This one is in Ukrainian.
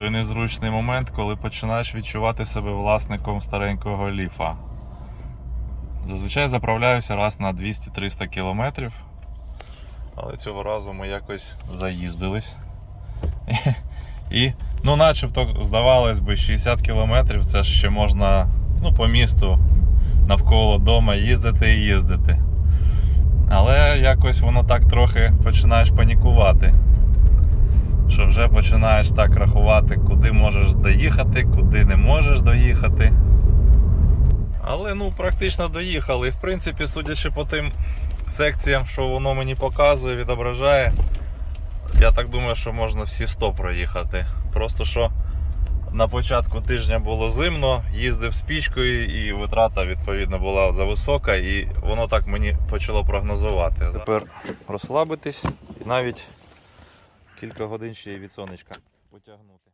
Той незручний момент, коли починаєш відчувати себе власником старенького ліфа. Зазвичай заправляюся раз на 200-300 кілометрів. Але цього разу ми якось заїздились. І, ну, начебто, здавалось би, 60 кілометрів це ще можна ну, по місту навколо дома їздити і їздити. Але якось воно так трохи починаєш панікувати що вже починаєш так рахувати, куди можеш доїхати, куди не можеш доїхати. Але ну практично доїхали. І в принципі, судячи по тим секціям, що воно мені показує, відображає, я так думаю, що можна всі 100 проїхати. Просто що на початку тижня було зимно, їздив з пічкою і витрата відповідно була зависока, і воно так мені почало прогнозувати. Тепер розслабитись і навіть кілька годин ще і від сонечка потягнути.